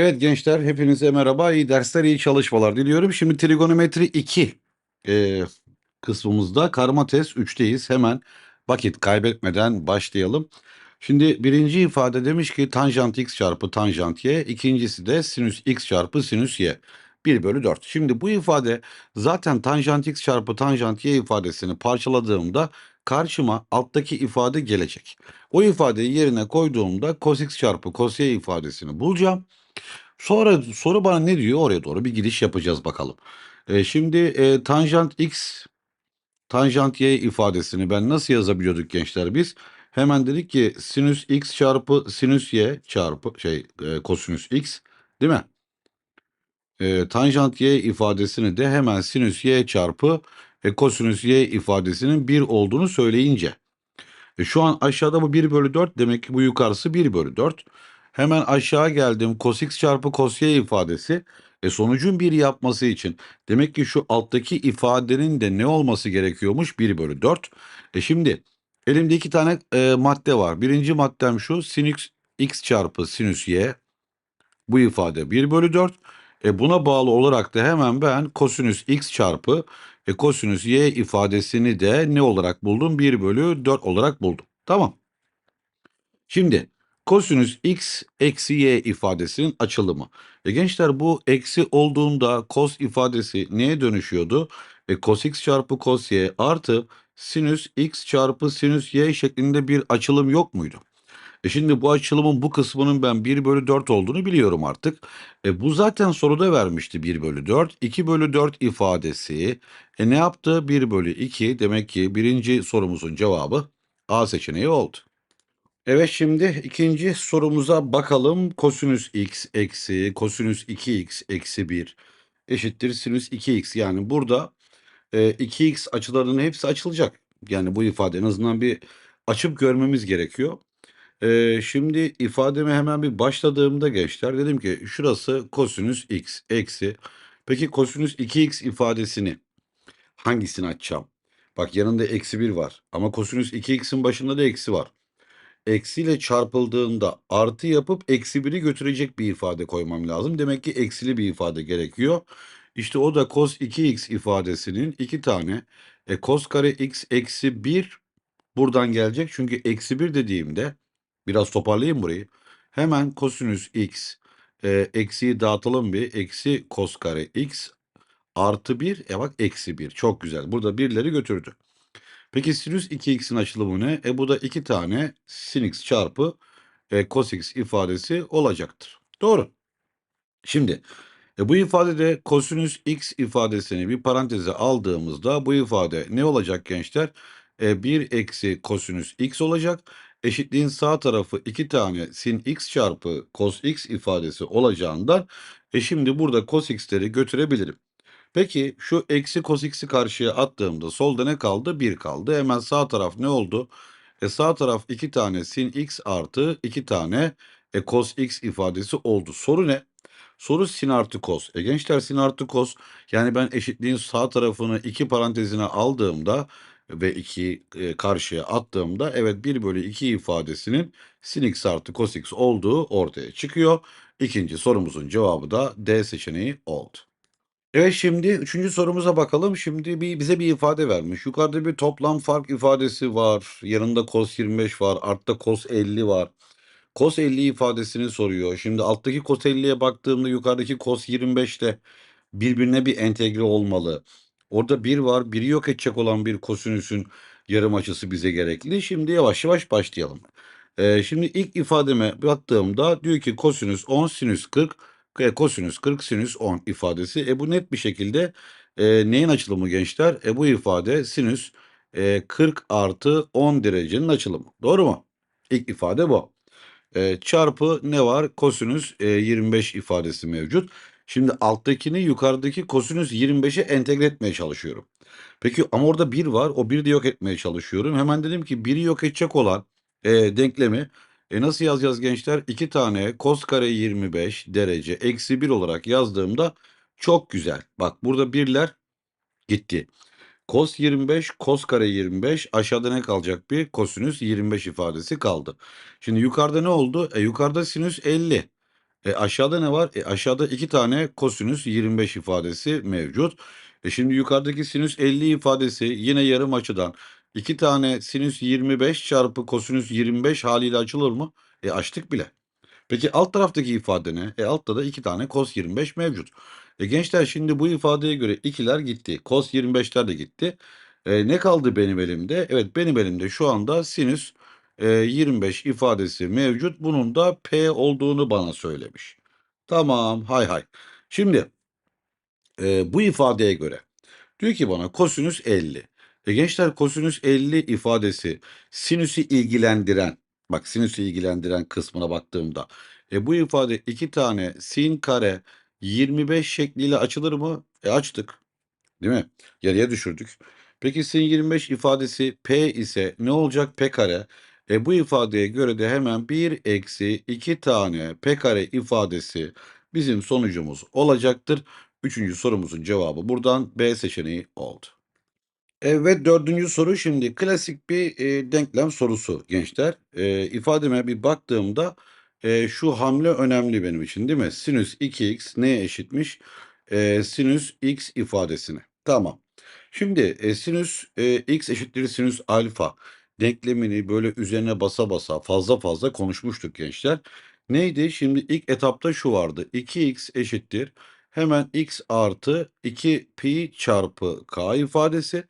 Evet gençler hepinize merhaba. İyi dersler, iyi çalışmalar diliyorum. Şimdi trigonometri 2 eee, kısmımızda karma test 3'teyiz. Hemen vakit kaybetmeden başlayalım. Şimdi birinci ifade demiş ki tanjant x çarpı tanjant y. İkincisi de sinüs x çarpı sinüs y. 1 bölü 4. Şimdi bu ifade zaten tanjant x çarpı tanjant y ifadesini parçaladığımda karşıma alttaki ifade gelecek. O ifadeyi yerine koyduğumda cos x çarpı cos y ifadesini bulacağım. Sonra soru bana ne diyor? Oraya doğru bir gidiş yapacağız bakalım. E, şimdi e, tanjant x, tanjant y ifadesini ben nasıl yazabiliyorduk gençler biz? Hemen dedik ki sinüs x çarpı sinüs y çarpı şey e, kosinüs x değil mi? E, tanjant y ifadesini de hemen sinüs y çarpı e, kosinüs y ifadesinin 1 olduğunu söyleyince. E, şu an aşağıda bu 1 bölü 4 demek ki bu yukarısı 1 bölü 4. Hemen aşağı geldim cos x çarpı cos y ifadesi. E sonucun 1 yapması için demek ki şu alttaki ifadenin de ne olması gerekiyormuş 1 bölü 4. E şimdi elimde iki tane e, madde var. Birinci maddem şu sinüs x çarpı sinüs y. Bu ifade 1 bölü 4. E buna bağlı olarak da hemen ben kosinüs x çarpı e, kosinüs y ifadesini de ne olarak buldum? 1 bölü 4 olarak buldum. Tamam. Şimdi kosinüs x eksi y ifadesinin açılımı. E gençler bu eksi olduğunda cos ifadesi neye dönüşüyordu? E cos x çarpı cos y artı sinüs x çarpı sinüs y şeklinde bir açılım yok muydu? E şimdi bu açılımın bu kısmının ben 1 bölü 4 olduğunu biliyorum artık. E bu zaten soruda vermişti 1 bölü 4. 2 bölü 4 ifadesi e ne yaptı? 1 bölü 2 demek ki birinci sorumuzun cevabı A seçeneği oldu. Evet şimdi ikinci sorumuza bakalım. Kosinüs x eksi kosinüs 2x eksi 1 eşittir sinüs 2x. Yani burada e, 2x açılarının hepsi açılacak. Yani bu ifade en azından bir açıp görmemiz gerekiyor. E, şimdi ifademe hemen bir başladığımda gençler dedim ki şurası kosinüs x eksi. Peki kosinüs 2x ifadesini hangisini açacağım? Bak yanında eksi 1 var ama kosinüs 2x'in başında da eksi var eksiyle çarpıldığında artı yapıp eksi biri götürecek bir ifade koymam lazım. Demek ki eksili bir ifade gerekiyor. İşte o da cos 2x ifadesinin iki tane e, cos kare x eksi 1 buradan gelecek. Çünkü eksi 1 dediğimde biraz toparlayayım burayı. Hemen kosinüs x e, eksiyi dağıtalım bir. Eksi cos kare x artı 1 e bak eksi 1 çok güzel. Burada birleri götürdü. Peki sinüs 2x'in açılımı ne? E bu da iki tane sin x çarpı e, cos x ifadesi olacaktır. Doğru. Şimdi e, bu ifadede kosinüs x ifadesini bir paranteze aldığımızda bu ifade ne olacak gençler? E, 1 eksi kosinüs x olacak. Eşitliğin sağ tarafı iki tane sin x çarpı cos x ifadesi olacağından e şimdi burada cos x'leri götürebilirim. Peki şu eksi cos x'i karşıya attığımda solda ne kaldı? 1 kaldı. Hemen sağ taraf ne oldu? E sağ taraf 2 tane sin x artı 2 tane e, cos x ifadesi oldu. Soru ne? Soru sin artı cos. E gençler sin artı cos yani ben eşitliğin sağ tarafını 2 parantezine aldığımda ve 2 e, karşıya attığımda evet 1 bölü 2 ifadesinin sin x artı cos x olduğu ortaya çıkıyor. İkinci sorumuzun cevabı da D seçeneği oldu. Evet şimdi üçüncü sorumuza bakalım. Şimdi bir, bize bir ifade vermiş. Yukarıda bir toplam fark ifadesi var. Yanında cos 25 var. Altta cos 50 var. Cos 50 ifadesini soruyor. Şimdi alttaki cos 50'ye baktığımda yukarıdaki cos 25 de birbirine bir entegre olmalı. Orada bir var. Biri yok edecek olan bir kosinüsün yarım açısı bize gerekli. Şimdi yavaş yavaş başlayalım. Ee, şimdi ilk ifademe baktığımda diyor ki kosinüs 10 sinüs 40 e, kosinüs 40 sinüs 10 ifadesi. E bu net bir şekilde e, neyin açılımı gençler? E bu ifade sinüs e, 40 artı 10 derecenin açılımı. Doğru mu? İlk ifade bu. E, çarpı ne var? Kosinüs e, 25 ifadesi mevcut. Şimdi alttakini yukarıdaki kosinüs 25'e entegre etmeye çalışıyorum. Peki ama orada 1 var. O 1'i de yok etmeye çalışıyorum. Hemen dedim ki 1'i yok edecek olan e, denklemi e nasıl yazacağız gençler? 2 tane cos kare 25 derece eksi 1 olarak yazdığımda çok güzel. Bak burada birler gitti. Cos 25, cos kare 25 aşağıda ne kalacak bir? Kosinüs 25 ifadesi kaldı. Şimdi yukarıda ne oldu? E yukarıda sinüs 50. E, aşağıda ne var? E, aşağıda 2 tane kosinüs 25 ifadesi mevcut. E, şimdi yukarıdaki sinüs 50 ifadesi yine yarım açıdan 2 tane sinüs 25 çarpı kosinüs 25 haliyle açılır mı? E, açtık bile. Peki alt taraftaki ifade ne? E, altta da 2 tane cos 25 mevcut. E, gençler şimdi bu ifadeye göre ikiler gitti. Cos 25'ler de gitti. E, ne kaldı benim elimde? Evet benim elimde şu anda sinüs e, 25 ifadesi mevcut. Bunun da P olduğunu bana söylemiş. Tamam hay hay. Şimdi e, bu ifadeye göre diyor ki bana kosinüs 50. E gençler kosinüs 50 ifadesi sinüsü ilgilendiren bak sinüsü ilgilendiren kısmına baktığımda e bu ifade iki tane sin kare 25 şekliyle açılır mı? E açtık. Değil mi? Yarıya düşürdük. Peki sin 25 ifadesi P ise ne olacak P kare? E bu ifadeye göre de hemen 1 eksi 2 tane P kare ifadesi bizim sonucumuz olacaktır. Üçüncü sorumuzun cevabı buradan B seçeneği oldu. Evet dördüncü soru şimdi klasik bir e, denklem sorusu gençler. E, ifademe bir baktığımda e, şu hamle önemli benim için değil mi? Sinüs 2x neye eşitmiş? E, sinüs x ifadesine. Tamam. Şimdi e, sinüs e, x eşittir sinüs alfa denklemini böyle üzerine basa basa fazla fazla konuşmuştuk gençler. Neydi? Şimdi ilk etapta şu vardı. 2x eşittir. Hemen x artı 2 pi çarpı k ifadesi.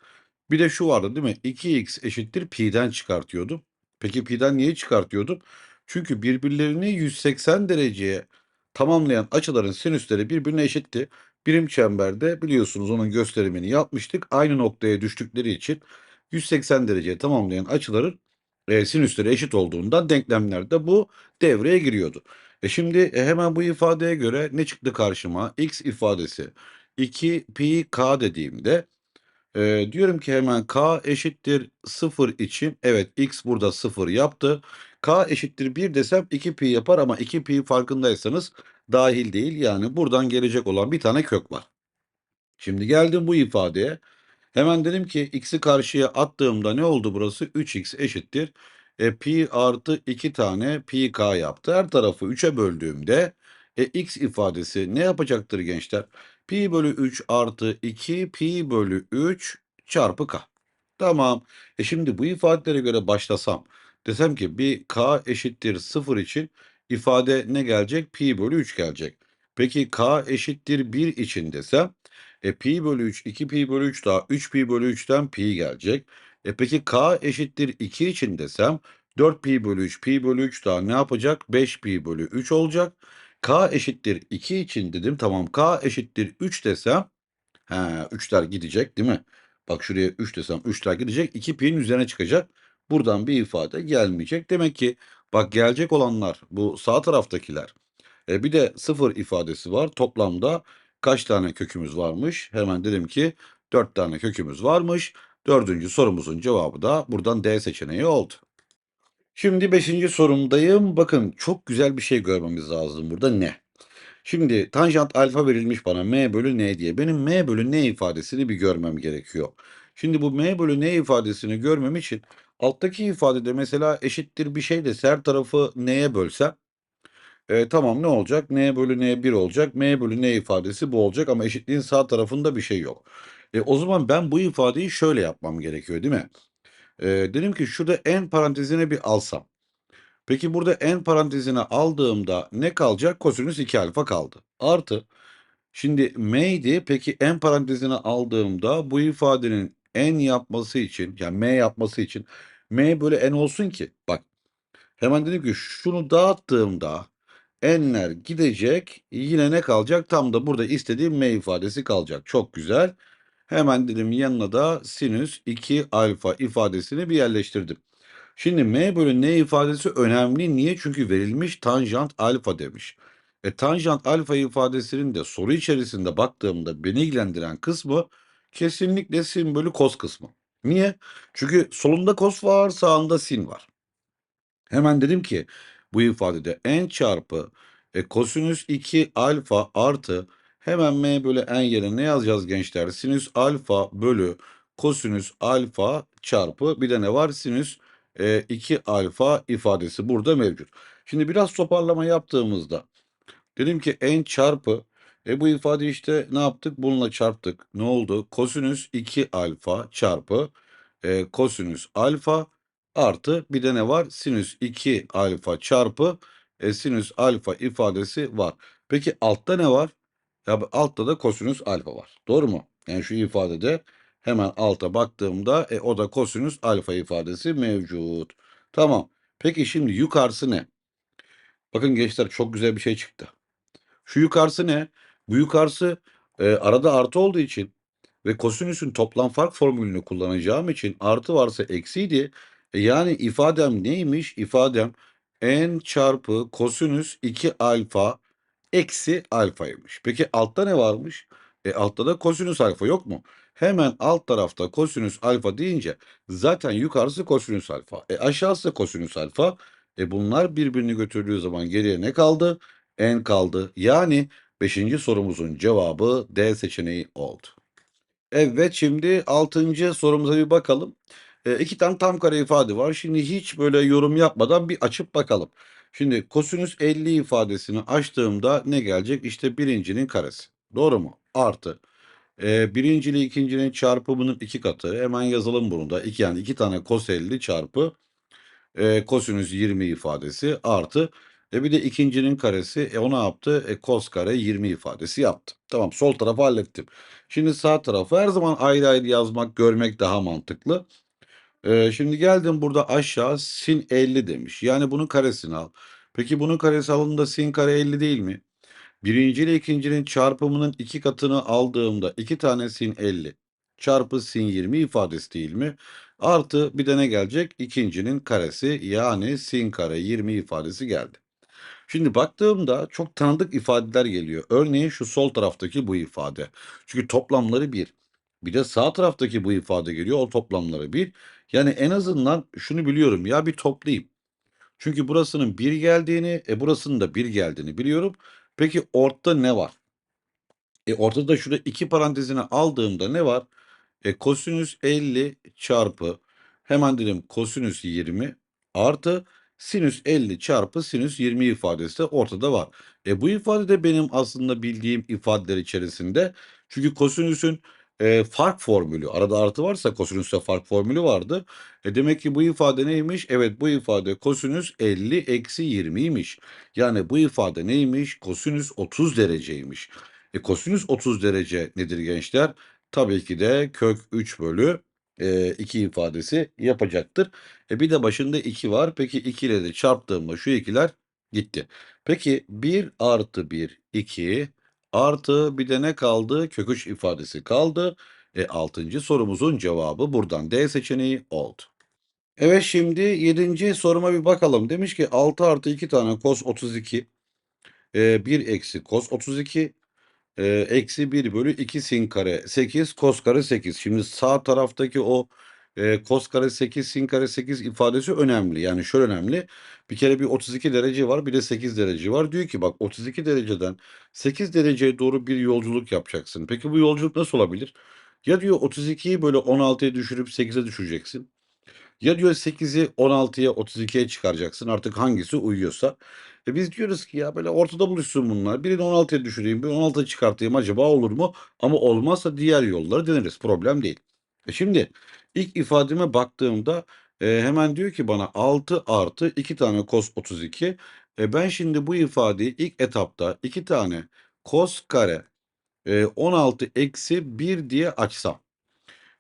Bir de şu vardı değil mi? 2x eşittir pi'den çıkartıyordum. Peki pi'den niye çıkartıyordum? Çünkü birbirlerini 180 dereceye tamamlayan açıların sinüsleri birbirine eşitti. Birim çemberde biliyorsunuz onun gösterimini yapmıştık. Aynı noktaya düştükleri için 180 dereceye tamamlayan açıların e, sinüsleri eşit olduğundan denklemlerde bu devreye giriyordu. E şimdi e, hemen bu ifadeye göre ne çıktı karşıma? x ifadesi 2 pi k dediğimde Eee, diyorum ki hemen k eşittir 0 için evet x burada 0 yaptı. k eşittir 1 desem 2 pi yapar ama 2 pi farkındaysanız dahil değil. Yani buradan gelecek olan bir tane kök var. Şimdi geldim bu ifadeye. Hemen dedim ki x'i karşıya attığımda ne oldu burası? 3x eşittir. E, pi artı 2 tane pi k yaptı. Her tarafı 3'e böldüğümde e, x ifadesi ne yapacaktır gençler? Pi bölü 3 artı 2 pi bölü 3 çarpı k. Tamam. E şimdi bu ifadelere göre başlasam. Desem ki bir k eşittir 0 için ifade ne gelecek? Pi bölü 3 gelecek. Peki k eşittir 1 için desem e pi bölü 3, 2 pi bölü 3 daha 3 pi bölü 3'ten pi gelecek. E peki k eşittir 2 için desem 4 pi bölü 3, pi bölü 3 daha ne yapacak? 5 pi bölü 3 olacak. K eşittir 2 için dedim. Tamam k eşittir 3 desem he 3'ler gidecek değil mi? Bak şuraya 3 desem 3'ler gidecek. 2 pi'nin üzerine çıkacak. Buradan bir ifade gelmeyecek. Demek ki bak gelecek olanlar bu sağ taraftakiler. E bir de 0 ifadesi var. Toplamda kaç tane kökümüz varmış? Hemen dedim ki 4 tane kökümüz varmış. Dördüncü sorumuzun cevabı da buradan D seçeneği oldu. Şimdi beşinci sorumdayım. Bakın çok güzel bir şey görmemiz lazım burada ne? Şimdi tanjant alfa verilmiş bana m bölü n diye. Benim m bölü n ifadesini bir görmem gerekiyor. Şimdi bu m bölü n ifadesini görmem için alttaki ifadede mesela eşittir bir şey de her tarafı n'ye bölsem e, tamam ne olacak? N bölü N 1 olacak. M bölü N ifadesi bu olacak ama eşitliğin sağ tarafında bir şey yok. E, o zaman ben bu ifadeyi şöyle yapmam gerekiyor değil mi? E, dedim ki şurada n parantezine bir alsam. Peki burada n parantezine aldığımda ne kalacak? Kosinüs 2 alfa kaldı. Artı şimdi m'ydi. Peki n parantezine aldığımda bu ifadenin n yapması için yani m yapması için m bölü n olsun ki bak hemen dedim ki şunu dağıttığımda n'ler gidecek. Yine ne kalacak? Tam da burada istediğim m ifadesi kalacak. Çok güzel. Hemen dedim yanına da sinüs 2 alfa ifadesini bir yerleştirdim. Şimdi m bölü n ifadesi önemli. Niye? Çünkü verilmiş tanjant alfa demiş. E tanjant alfa ifadesinin de soru içerisinde baktığımda beni ilgilendiren kısmı kesinlikle sin bölü kos kısmı. Niye? Çünkü solunda kos var, sağında sin var. Hemen dedim ki bu ifadede n çarpı e, kosinüs 2 alfa artı hemen m bölü n yerine ne yazacağız gençler? Sinüs alfa bölü kosinüs alfa çarpı bir de ne var? Sinüs e, 2 alfa ifadesi burada mevcut. Şimdi biraz toparlama yaptığımızda Dedim ki n çarpı e bu ifade işte ne yaptık? Bununla çarptık. Ne oldu? Kosinüs 2 alfa çarpı e, kosinüs alfa artı bir de ne var? Sinüs 2 alfa çarpı e, sinüs alfa ifadesi var. Peki altta ne var? Ya altta da kosinüs alfa var. Doğru mu? Yani şu ifadede hemen alta baktığımda e, o da kosinüs alfa ifadesi mevcut. Tamam. Peki şimdi yukarısı ne? Bakın gençler çok güzel bir şey çıktı. Şu yukarısı ne? Bu yukarısı e, arada artı olduğu için ve kosinüsün toplam fark formülünü kullanacağım için artı varsa eksiydi. E, yani ifadem neymiş? İfadem n çarpı kosinüs 2 alfa eksi alfaymış. Peki altta ne varmış? E altta da kosinüs alfa yok mu? Hemen alt tarafta kosinüs alfa deyince zaten yukarısı kosinüs alfa. E aşağısı kosinüs alfa. E bunlar birbirini götürdüğü zaman geriye ne kaldı? N kaldı. Yani 5. sorumuzun cevabı D seçeneği oldu. Evet şimdi 6. sorumuza bir bakalım. E, iki tane tam kare ifade var. Şimdi hiç böyle yorum yapmadan bir açıp bakalım. Şimdi kosinüs 50 ifadesini açtığımda ne gelecek? İşte birincinin karesi. Doğru mu? Artı. E, birinci ile ikincinin çarpımının iki katı. Hemen yazalım bunu da. İki, yani iki tane kos 50 çarpı e, kosinüs 20 ifadesi artı e bir de ikincinin karesi e, o ne yaptı? E, kos kare 20 ifadesi yaptı. Tamam sol tarafı hallettim. Şimdi sağ tarafı her zaman ayrı ayrı yazmak, görmek daha mantıklı. Şimdi geldim burada aşağı sin 50 demiş. Yani bunun karesini al. Peki bunun karesi alındığında sin kare 50 değil mi? Birinci ile ikincinin çarpımının iki katını aldığımda iki tane sin 50 çarpı sin 20 ifadesi değil mi? Artı bir de ne gelecek? İkincinin karesi yani sin kare 20 ifadesi geldi. Şimdi baktığımda çok tanıdık ifadeler geliyor. Örneğin şu sol taraftaki bu ifade. Çünkü toplamları 1. Bir de sağ taraftaki bu ifade geliyor. O toplamları 1. Yani en azından şunu biliyorum ya bir toplayayım. Çünkü burasının 1 geldiğini, e burasının da 1 geldiğini biliyorum. Peki ortada ne var? E ortada şurada 2 parantezine aldığımda ne var? E kosinüs 50 çarpı hemen dedim kosinüs 20 artı sinüs 50 çarpı sinüs 20 ifadesi de ortada var. E bu ifade de benim aslında bildiğim ifadeler içerisinde. Çünkü kosinüsün e, fark formülü arada artı varsa kosinüste fark formülü vardı. E demek ki bu ifade neymiş? Evet bu ifade kosinüs 50 eksi 20'ymiş. Yani bu ifade neymiş? Kosinüs 30 dereceymiş. E kosinüs 30 derece nedir gençler? Tabii ki de kök 3 bölü e, 2 ifadesi yapacaktır. E bir de başında 2 var. Peki 2 ile de çarptığımda şu ikiler gitti. Peki 1 artı 1 2 artı bir de ne kaldı? Kök 3 ifadesi kaldı. E 6. sorumuzun cevabı buradan D seçeneği oldu. Evet şimdi 7. soruma bir bakalım. Demiş ki 6 artı 2 tane kos 32 e, 1 eksi kos 32 e, eksi 1 bölü 2 sin kare 8 kos kare 8. Şimdi sağ taraftaki o e, kos kare 8 sin kare 8 ifadesi önemli. Yani şöyle önemli. Bir kere bir 32 derece var bir de 8 derece var. Diyor ki bak 32 dereceden 8 dereceye doğru bir yolculuk yapacaksın. Peki bu yolculuk nasıl olabilir? Ya diyor 32'yi böyle 16'ya düşürüp 8'e düşüreceksin. Ya diyor 8'i 16'ya 32'ye çıkaracaksın artık hangisi uyuyorsa. E biz diyoruz ki ya böyle ortada buluşsun bunlar. Birini 16'ya düşüreyim, bir 16'ya çıkartayım acaba olur mu? Ama olmazsa diğer yolları deneriz. Problem değil. E şimdi ilk ifademe baktığımda e, hemen diyor ki bana 6 artı 2 tane cos 32. E ben şimdi bu ifadeyi ilk etapta 2 tane cos kare e, 16 eksi 1 diye açsam.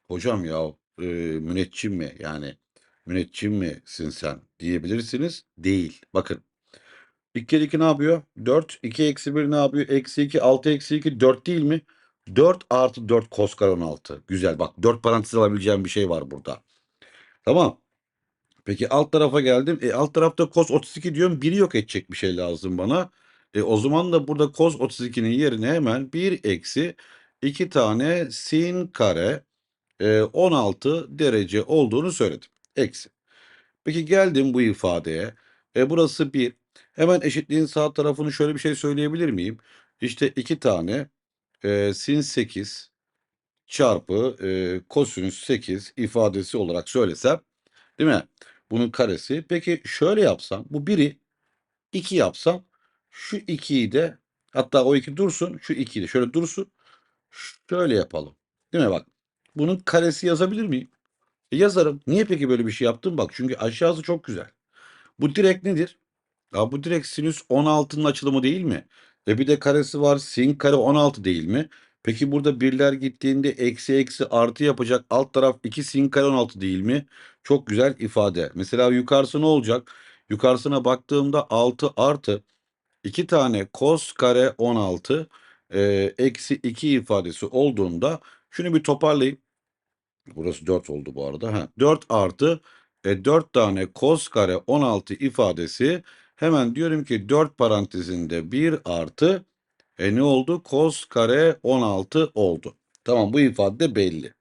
Hocam ya e, müneccim mi yani müneccim misin sen diyebilirsiniz. Değil. Bakın. 2 kere 2 ne yapıyor? 4. 2 eksi 1 ne yapıyor? Eksi 2. 6 eksi 2 4 değil mi? 4 artı 4 cos kare 16. Güzel bak 4 parantez alabileceğim bir şey var burada. Tamam. Peki alt tarafa geldim. E, alt tarafta cos 32 diyorum. 1'i yok edecek bir şey lazım bana. E, o zaman da burada cos 32'nin yerine hemen 1 eksi 2 tane sin kare e, 16 derece olduğunu söyledim. Eksi. Peki geldim bu ifadeye. E, burası 1. Hemen eşitliğin sağ tarafını şöyle bir şey söyleyebilir miyim? İşte 2 tane e, sin 8 çarpı e, kosinüs 8 ifadesi olarak söylesem değil mi? Bunun karesi. Peki şöyle yapsam bu 1'i 2 yapsam şu 2'yi de Hatta o 2 dursun. Şu 2'yi de şöyle dursun. Şöyle yapalım. Değil mi bak? Bunun karesi yazabilir miyim? E, yazarım. Niye peki böyle bir şey yaptım? Bak çünkü aşağısı çok güzel. Bu direkt nedir? Ya bu direkt sinüs 16'nın açılımı değil mi? Ve bir de karesi var. Sin kare 16 değil mi? Peki burada birler gittiğinde eksi eksi artı yapacak. Alt taraf 2 sin kare 16 değil mi? Çok güzel ifade. Mesela yukarısı ne olacak? Yukarısına baktığımda 6 artı 2 tane cos kare 16 e, eksi 2 ifadesi olduğunda şunu bir toparlayayım. Burası 4 oldu bu arada. Ha, 4 artı e, 4 tane cos kare 16 ifadesi hemen diyorum ki 4 parantezinde 1 artı e, ne oldu? Cos kare 16 oldu. Tamam bu ifade belli.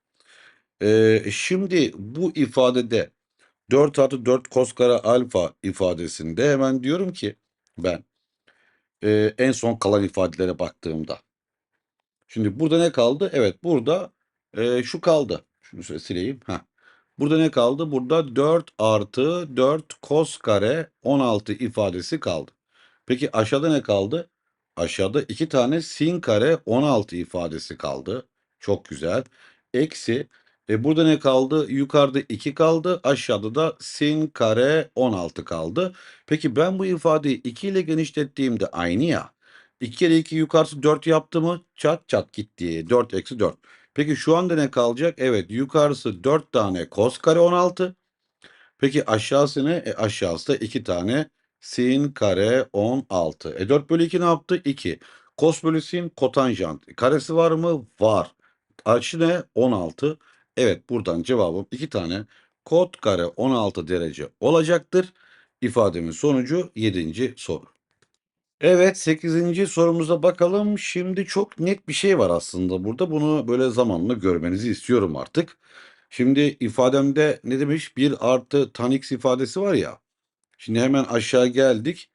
E, şimdi bu ifadede 4 artı 4 cos kare alfa ifadesinde hemen diyorum ki ben e, en son kalan ifadelere baktığımda. Şimdi burada ne kaldı? Evet burada e, şu kaldı. Şunu şöyle sileyim. Heh. Burada ne kaldı? Burada 4 artı 4 cos kare 16 ifadesi kaldı. Peki aşağıda ne kaldı? Aşağıda 2 tane sin kare 16 ifadesi kaldı. Çok güzel. Eksi e burada ne kaldı? Yukarıda 2 kaldı. Aşağıda da sin kare 16 kaldı. Peki ben bu ifadeyi 2 ile genişlettiğimde aynı ya. 2 kere 2 yukarısı 4 yaptı mı? Çat çat gitti. 4 eksi 4. Peki şu anda ne kalacak? Evet yukarısı 4 tane cos kare 16. Peki aşağısı ne? E, aşağısı da 2 tane sin kare 16. E 4 bölü 2 ne yaptı? 2. Cos bölü sin kotanjant. E, karesi var mı? Var. Açı ne? 16. Evet buradan cevabım 2 tane kot kare 16 derece olacaktır. İfademin sonucu 7. soru. Evet 8. sorumuza bakalım. Şimdi çok net bir şey var aslında burada. Bunu böyle zamanla görmenizi istiyorum artık. Şimdi ifademde ne demiş? 1 artı tan x ifadesi var ya. Şimdi hemen aşağı geldik.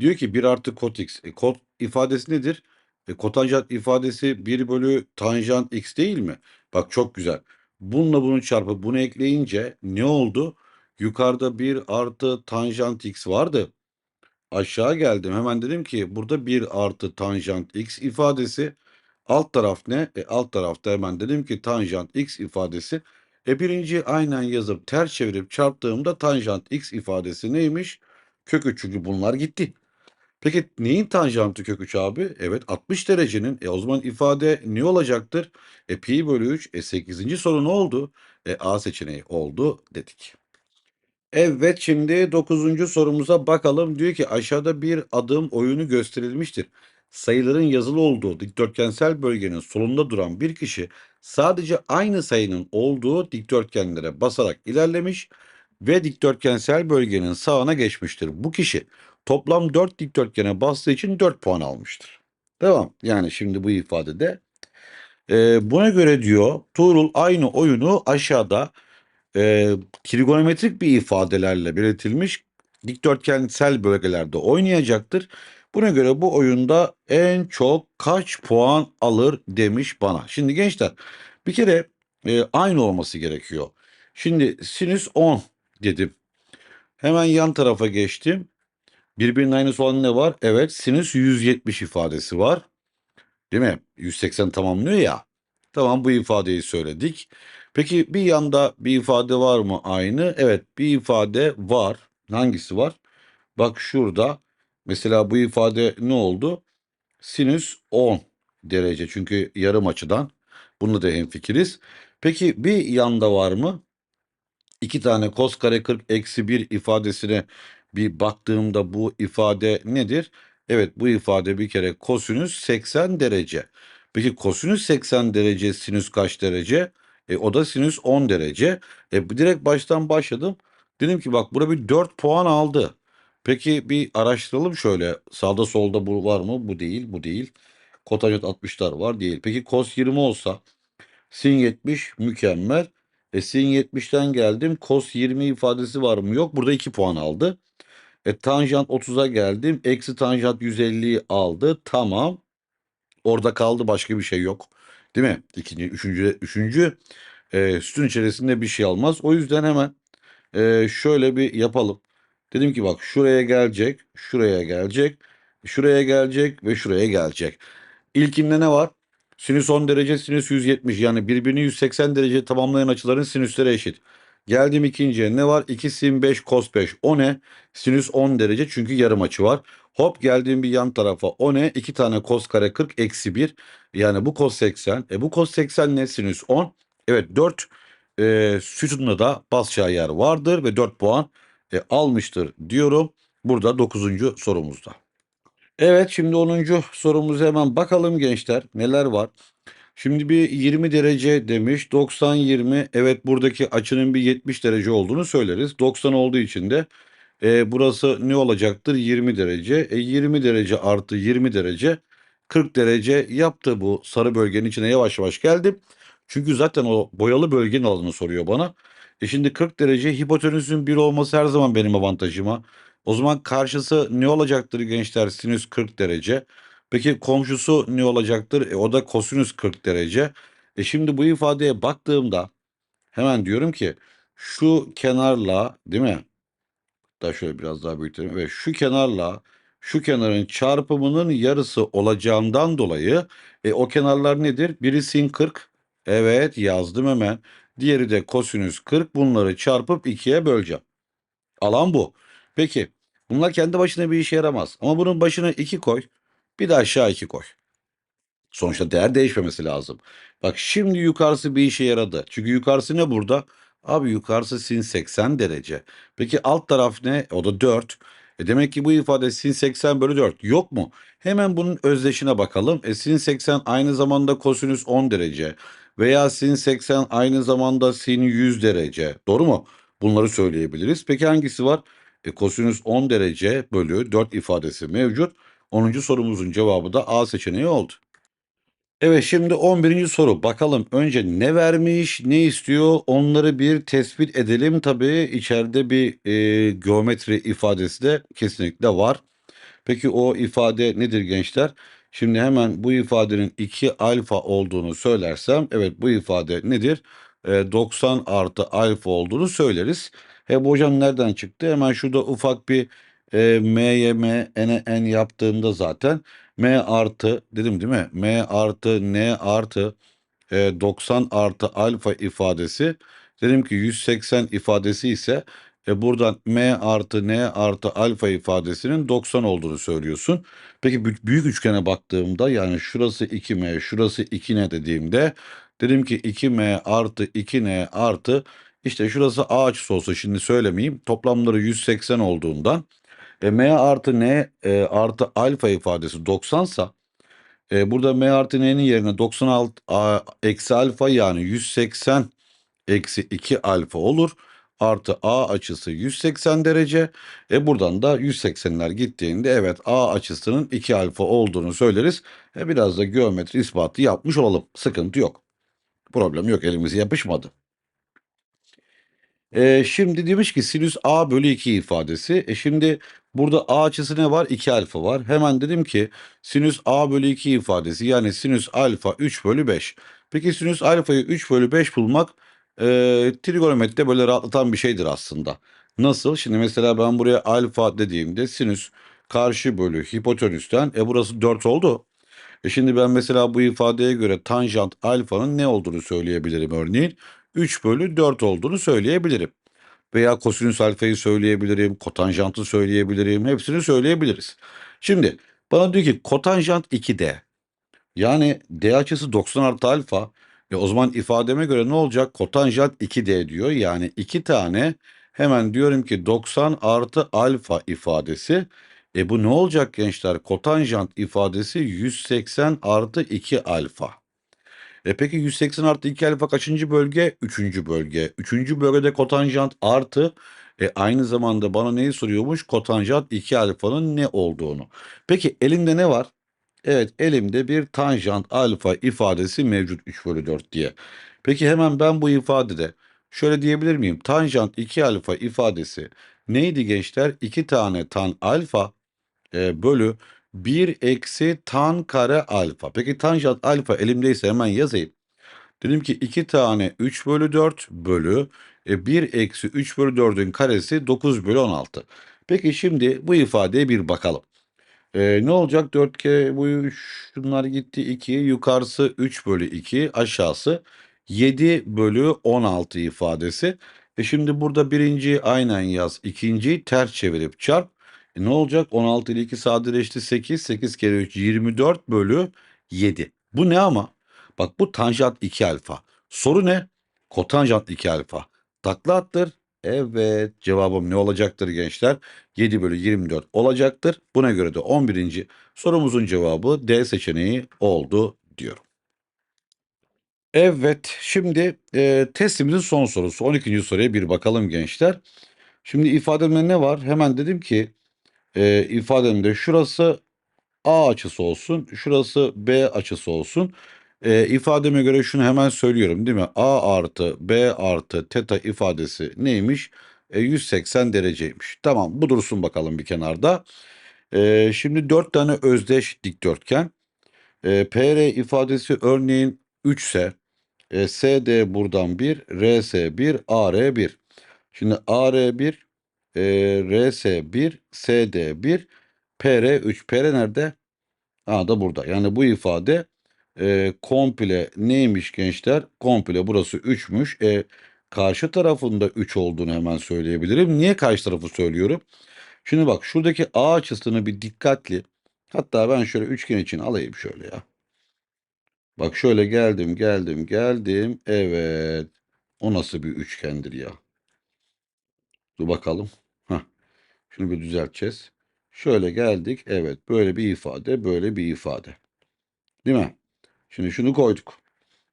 Diyor ki 1 artı kot x. E, kot ifadesi nedir? E, kotanjant ifadesi 1 bölü tanjant x değil mi? Bak çok güzel. Bununla bunu çarpıp bunu ekleyince ne oldu? Yukarıda 1 artı tanjant x vardı. Aşağı geldim. Hemen dedim ki burada 1 artı tanjant x ifadesi. Alt taraf ne? E, alt tarafta hemen dedim ki tanjant x ifadesi. E birinci aynen yazıp ters çevirip çarptığımda tanjant x ifadesi neymiş? Kök 3 çünkü bunlar gitti. Peki neyin tanjantı kök 3 abi? Evet 60 derecenin. E o zaman ifade ne olacaktır? E pi bölü 3. E 8. soru ne oldu? E A seçeneği oldu dedik. Evet şimdi 9. sorumuza bakalım. Diyor ki aşağıda bir adım oyunu gösterilmiştir. Sayıların yazılı olduğu dikdörtgensel bölgenin solunda duran bir kişi sadece aynı sayının olduğu dikdörtgenlere basarak ilerlemiş ve dikdörtgensel bölgenin sağına geçmiştir. Bu kişi toplam 4 dikdörtgene bastığı için 4 puan almıştır. Devam. Yani şimdi bu ifadede e, buna göre diyor Tuğrul aynı oyunu aşağıda e, trigonometrik bir ifadelerle belirtilmiş dikdörtgensel bölgelerde oynayacaktır. Buna göre bu oyunda en çok kaç puan alır demiş bana. Şimdi gençler bir kere e, aynı olması gerekiyor. Şimdi sinüs 10 dedim. Hemen yan tarafa geçtim. Birbirinin aynısı olan ne var? Evet sinüs 170 ifadesi var. Değil mi? 180 tamamlıyor ya. Tamam bu ifadeyi söyledik. Peki bir yanda bir ifade var mı aynı? Evet bir ifade var. Hangisi var? Bak şurada mesela bu ifade ne oldu? Sinüs 10 derece çünkü yarım açıdan. Bunu da hemfikiriz. Peki bir yanda var mı? İki tane kos kare 40 eksi 1 ifadesine bir baktığımda bu ifade nedir? Evet bu ifade bir kere kosinüs 80 derece. Peki kosinüs 80 derece sinüs kaç derece? E, o da sinüs 10 derece. E, direkt baştan başladım. Dedim ki bak burada bir 4 puan aldı. Peki bir araştıralım şöyle. Sağda solda bu var mı? Bu değil, bu değil. Kotanjant 60'lar var değil. Peki kos 20 olsa sin 70 mükemmel. E sin 70'ten geldim. Kos 20 ifadesi var mı? Yok. Burada 2 puan aldı. E tanjant 30'a geldim. Eksi tanjant 150'yi aldı. Tamam. Orada kaldı. Başka bir şey yok. Değil mi? İkinci, üçüncü, üçüncü e, sütun içerisinde bir şey almaz. O yüzden hemen e, şöyle bir yapalım. Dedim ki bak şuraya gelecek, şuraya gelecek. Şuraya gelecek ve şuraya gelecek. İlkinde ne var? Sinüs 10 derece, sinüs 170. Yani birbirini 180 derece tamamlayan açıların sinüsleri eşit. Geldim ikinciye. Ne var? 2 sin 5 cos 5. O ne? Sinüs 10 derece çünkü yarım açı var. Hop geldiğim bir yan tarafa. O ne? 2 tane cos kare 40 eksi 1. Yani bu cos 80. E bu cos 80 ne? Sinüs 10. Evet 4 e, sütununda da basacağı yer vardır ve 4 puan e, almıştır diyorum. Burada 9. sorumuzda. Evet şimdi 10. sorumuza hemen bakalım gençler neler var. Şimdi bir 20 derece demiş 90 20 evet buradaki açının bir 70 derece olduğunu söyleriz. 90 olduğu için de e, burası ne olacaktır 20 derece. E, 20 derece artı 20 derece 40 derece yaptı bu sarı bölgenin içine yavaş yavaş geldim. Çünkü zaten o boyalı bölgenin alanını soruyor bana. E şimdi 40 derece hipotenüsün 1 olması her zaman benim avantajıma. O zaman karşısı ne olacaktır gençler? Sinüs 40 derece. Peki komşusu ne olacaktır? E, o da kosinüs 40 derece. E şimdi bu ifadeye baktığımda hemen diyorum ki şu kenarla değil mi? Daha şöyle biraz daha büyütelim. Evet şu kenarla şu kenarın çarpımının yarısı olacağından dolayı e, o kenarlar nedir? Biri sin 40. Evet yazdım hemen. Diğeri de kosinüs 40. Bunları çarpıp ikiye böleceğim. Alan bu. Peki bunlar kendi başına bir işe yaramaz. Ama bunun başına 2 koy. Bir de aşağı 2 koy. Sonuçta değer değişmemesi lazım. Bak şimdi yukarısı bir işe yaradı. Çünkü yukarısı ne burada? Abi yukarısı sin 80 derece. Peki alt taraf ne? O da 4. E demek ki bu ifade sin 80 bölü 4. Yok mu? Hemen bunun özdeşine bakalım. E sin 80 aynı zamanda kosinüs 10 derece. Veya sin 80 aynı zamanda sin 100 derece. Doğru mu? Bunları söyleyebiliriz. Peki hangisi var? E, kosinüs 10 derece bölü 4 ifadesi mevcut. 10. sorumuzun cevabı da A seçeneği oldu. Evet şimdi 11. soru. Bakalım önce ne vermiş, ne istiyor onları bir tespit edelim. Tabii içeride bir e, geometri ifadesi de kesinlikle var. Peki o ifade nedir gençler? Şimdi hemen bu ifadenin 2 alfa olduğunu söylersem evet bu ifade nedir? E, 90 artı alfa olduğunu söyleriz. He bu hocam nereden çıktı? Hemen şurada ufak bir e, m'ye m, n'e zaten m artı dedim değil mi? m artı n artı e, 90 artı alfa ifadesi dedim ki 180 ifadesi ise e, buradan m artı n artı alfa ifadesinin 90 olduğunu söylüyorsun. Peki bü- büyük üçgene baktığımda yani şurası 2m şurası 2n dediğimde dedim ki 2m artı 2n artı işte şurası a açısı olsa şimdi söylemeyeyim toplamları 180 olduğundan e, m artı n e, artı alfa ifadesi 90 sa e, burada m artı n'nin yerine 96 a, eksi alfa yani 180 eksi 2 alfa olur. Artı a açısı 180 derece. E buradan da 180'ler gittiğinde evet a açısının 2 alfa olduğunu söyleriz. E biraz da geometri ispatı yapmış olalım. Sıkıntı yok. Problem yok elimize yapışmadı. Eee, şimdi demiş ki sinüs a bölü 2 ifadesi. E şimdi burada a açısı ne var? 2 alfa var. Hemen dedim ki sinüs a bölü 2 ifadesi yani sinüs alfa 3 bölü 5. Peki sinüs alfayı 3 bölü 5 bulmak eee trigonometride böyle rahatlatan bir şeydir aslında. Nasıl? Şimdi mesela ben buraya alfa dediğimde sinüs karşı bölü hipotenüsten e burası 4 oldu. E şimdi ben mesela bu ifadeye göre tanjant alfanın ne olduğunu söyleyebilirim örneğin. 3 bölü 4 olduğunu söyleyebilirim. Veya kosinüs alfayı söyleyebilirim, kotanjantı söyleyebilirim, hepsini söyleyebiliriz. Şimdi bana diyor ki kotanjant 2D. Yani D açısı 90 artı alfa. E o zaman ifademe göre ne olacak? Kotanjant 2D diyor. Yani iki tane hemen diyorum ki 90 artı alfa ifadesi. E bu ne olacak gençler? Kotanjant ifadesi 180 artı 2 alfa. E peki 180 artı 2 alfa kaçıncı bölge? Üçüncü bölge. Üçüncü bölgede kotanjant artı e, aynı zamanda bana neyi soruyormuş? Kotanjant 2 alfanın ne olduğunu. Peki elimde ne var? Evet elimde bir tanjant alfa ifadesi mevcut 3 bölü 4 diye. Peki hemen ben bu ifadede şöyle diyebilir miyim? Tanjant 2 alfa ifadesi neydi gençler? 2 tane tan alfa e, bölü 1 eksi tan kare alfa. Peki tanjant alfa elimdeyse hemen yazayım. Dedim ki 2 tane 3 bölü 4 bölü e, 1 eksi 3 bölü 4'ün karesi 9 bölü 16. Peki şimdi bu ifadeye bir bakalım. Eee, ne olacak? 4 kere bu şunlar gitti 2 yukarısı 3 bölü 2 aşağısı 7 bölü 16 ifadesi. E şimdi burada birinciyi aynen yaz. ikinciyi ters çevirip çarp. E ne olacak? 16 ile 2 sadeleşti 8. 8 kere 3 24 bölü 7. Bu ne ama? Bak bu tanjant 2 alfa. Soru ne? Kotanjant 2 alfa. Takla attır. Evet cevabım ne olacaktır gençler? 7 bölü 24 olacaktır. Buna göre de 11. sorumuzun cevabı D seçeneği oldu diyorum. Evet şimdi e, testimizin son sorusu 12. soruya bir bakalım gençler. Şimdi ifademde ne var? Hemen dedim ki e, ifademde şurası A açısı olsun, şurası B açısı olsun. E, ifademe göre şunu hemen söylüyorum değil mi? A artı B artı teta ifadesi neymiş? E, 180 dereceymiş. Tamam bu dursun bakalım bir kenarda. E, şimdi 4 tane özdeş dikdörtgen. E, PR ifadesi örneğin 3 ise e, SD buradan 1, RS 1, AR 1. Şimdi AR 1, e, RS 1, SD 1, PR 3. PR nerede? Ha da burada. Yani bu ifade e, komple neymiş gençler? Komple burası 3'müş. E, karşı tarafında 3 olduğunu hemen söyleyebilirim. Niye karşı tarafı söylüyorum? Şimdi bak şuradaki A açısını bir dikkatli. Hatta ben şöyle üçgen için alayım şöyle ya. Bak şöyle geldim geldim geldim. Evet. O nasıl bir üçgendir ya? Dur bakalım. Hah. Şunu bir düzelteceğiz. Şöyle geldik. Evet böyle bir ifade böyle bir ifade. Değil mi? Şimdi şunu koyduk.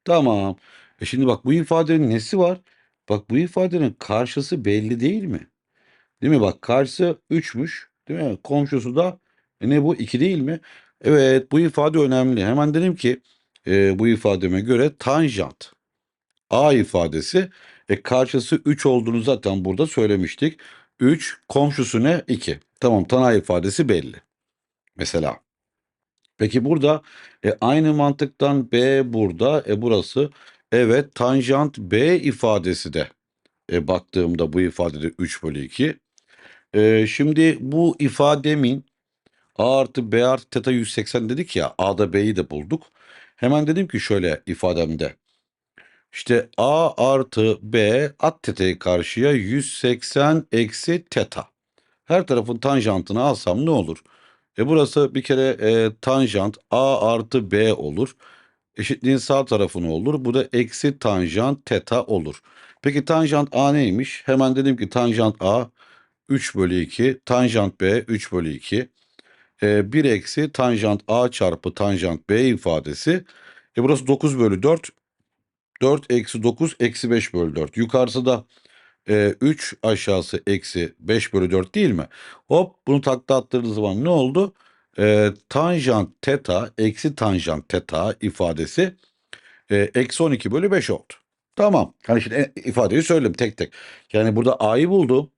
Tamam. E şimdi bak bu ifadenin nesi var? Bak bu ifadenin karşısı belli değil mi? Değil mi? Bak karşısı 3'müş. Değil mi? Komşusu da e ne bu? 2 değil mi? Evet bu ifade önemli. Hemen dedim ki e, bu ifademe göre tanjant A ifadesi e, karşısı 3 olduğunu zaten burada söylemiştik. 3 komşusu ne? 2. Tamam tan A ifadesi belli. Mesela. Peki burada e, aynı mantıktan B burada. E burası evet tanjant B ifadesi de e, baktığımda bu ifadede 3 bölü 2. E, şimdi bu ifademin A artı B artı teta 180 dedik ya A'da B'yi de bulduk. Hemen dedim ki şöyle ifademde. İşte A artı B at teta'yı karşıya 180 eksi teta. Her tarafın tanjantını alsam ne olur? E burası bir kere e, tanjant A artı B olur. Eşitliğin sağ tarafı ne olur? Bu da eksi tanjant teta olur. Peki tanjant A neymiş? Hemen dedim ki tanjant A 3 bölü 2, tanjant B 3 bölü 2. E, 1 eksi tanjant A çarpı tanjant B ifadesi. E burası 9 bölü 4. 4 eksi 9 eksi 5 bölü 4. Yukarısı da e, 3 aşağısı eksi 5 bölü 4 değil mi? Hop bunu takla attırdığınız zaman ne oldu? E, tanjant teta eksi tanjant teta ifadesi e, eksi 12 bölü 5 oldu. Tamam. Hani şimdi e, ifadeyi söyledim tek tek. Yani burada A'yı buldum.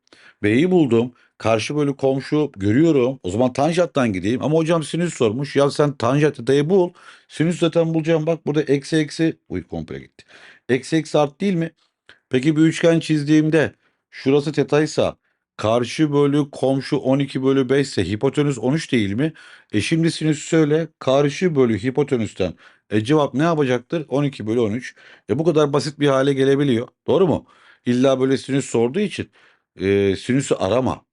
B'yi buldum. Karşı bölü komşu görüyorum. O zaman tanjanttan gideyim. Ama hocam sinüs sormuş. Ya sen tanjant teta'yı bul. Sinüs zaten bulacağım. Bak burada eksi eksi. Uy komple gitti. Eksi eksi art değil mi? Peki bir üçgen çizdiğimde şurası tetaysa karşı bölü komşu 12 bölü 5 ise hipotenüs 13 değil mi? E şimdi sinüs söyle karşı bölü hipotenüsten. E cevap ne yapacaktır? 12 bölü 13. E bu kadar basit bir hale gelebiliyor. Doğru mu? İlla böyle sinüs sorduğu için e, sinüsü arama.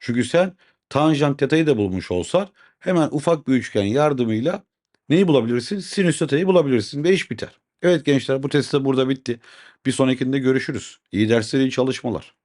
Çünkü sen tanjant teta'yı da bulmuş olsan hemen ufak bir üçgen yardımıyla neyi bulabilirsin? Sinüs teta'yı bulabilirsin ve iş biter. Evet gençler bu test de burada bitti. Bir sonrakinde görüşürüz. İyi dersler, iyi çalışmalar.